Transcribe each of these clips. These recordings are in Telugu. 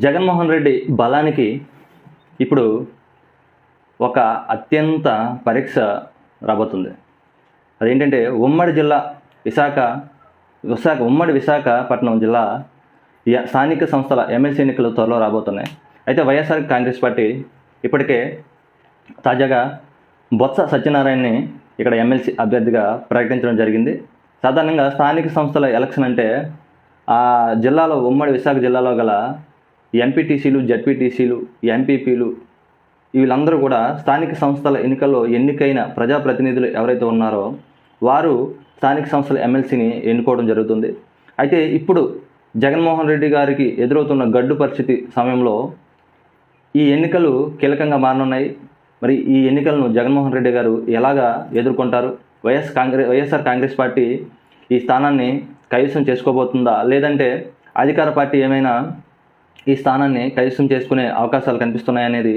జగన్మోహన్ రెడ్డి బలానికి ఇప్పుడు ఒక అత్యంత పరీక్ష రాబోతుంది. అదేంటంటే ఉమ్మడి జిల్లా విశాఖ విశాఖ ఉమ్మడి విశాఖపట్నం జిల్లా స్థానిక సంస్థల ఎమ్మెల్సీ ఎన్నికలు త్వరలో రాబోతున్నాయి. అయితే వైఎస్ఆర్ కాంగ్రెస్ పార్టీ ఇప్పటికే తాజాగా బొత్స సత్యనారాయణని ఇక్కడ ఎమ్మెల్సీ అభ్యర్థిగా ప్రకటించడం జరిగింది. సాధారణంగా స్థానిక సంస్థల ఎలక్షన్ అంటే ఆ జిల్లాలో ఉమ్మడి విశాఖ జిల్లాలో గల ఎంపీటీసీలు జడ్పీటీసీలు ఎంపీపీలు వీళ్ళందరూ కూడా స్థానిక సంస్థల ఎన్నికల్లో ఎన్నికైన ప్రజాప్రతినిధులు ఎవరైతే ఉన్నారో వారు స్థానిక సంస్థల ఎమ్మెల్సీని ఎన్నుకోవడం జరుగుతుంది. అయితే ఇప్పుడు జగన్మోహన్ రెడ్డి గారికి ఎదురవుతున్న గడ్డు పరిస్థితి సమయంలో ఈ ఎన్నికలు కీలకంగా మారనున్నాయి. మరి ఈ ఎన్నికలను జగన్మోహన్ రెడ్డి గారు ఎలాగా ఎదుర్కొంటారు? YS Congress YSR Congress party ఈ స్థానాన్ని కైవసం చేసుకోబోతుందా? లేదంటే అధికార పార్టీ ఏమైనా ఈ స్థానాన్ని కైవసం చేసుకునే అవకాశాలు కనిపిస్తున్నాయనేది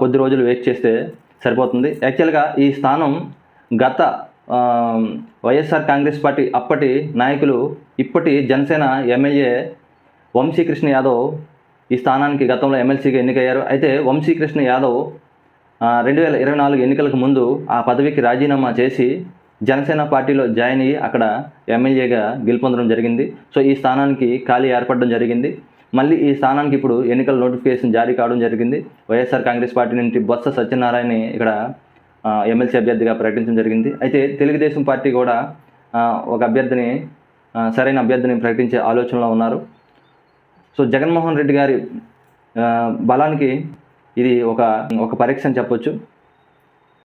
కొద్ది రోజులు వెయిట్ చేస్తే సరిపోతుంది. యాక్చువల్గా ఈ స్థానం గత వైఎస్ఆర్ కాంగ్రెస్ పార్టీ అప్పటి నాయకులు ఇప్పటి జనసేన ఎమ్మెల్యే వంశీకృష్ణ యాదవ్ ఈ స్థానానికి గతంలో ఎమ్మెల్సీగా ఎన్నికయ్యారు. అయితే వంశీకృష్ణ యాదవ్ రెండు వేల ఇరవై నాలుగు ఎన్నికలకు ముందు ఆ పదవికి రాజీనామా చేసి జనసేన పార్టీలో జాయిన్ అయ్యి అక్కడ ఎమ్మెల్యేగా గెలుపొందడం జరిగింది. సో ఈ స్థానానికి ఖాళీ ఏర్పడడం జరిగింది. మళ్ళీ ఈ స్థానానికి ఇప్పుడు ఎన్నికల నోటిఫికేషన్ జారీ కావడం జరిగింది. వైఎస్ఆర్ కాంగ్రెస్ పార్టీ నుంచి బొత్స సత్యనారాయణ ఇక్కడ ఎమ్మెల్సీ అభ్యర్థిగా ప్రకటించడం జరిగింది. అయితే తెలుగుదేశం పార్టీ కూడా ఒక అభ్యర్థిని సరైన అభ్యర్థిని ప్రకటించే ఆలోచనలో ఉన్నారు. సో జగన్మోహన్ రెడ్డి గారి బలానికి ఇది ఒక ఒక పరీక్ష అని చెప్పొచ్చు.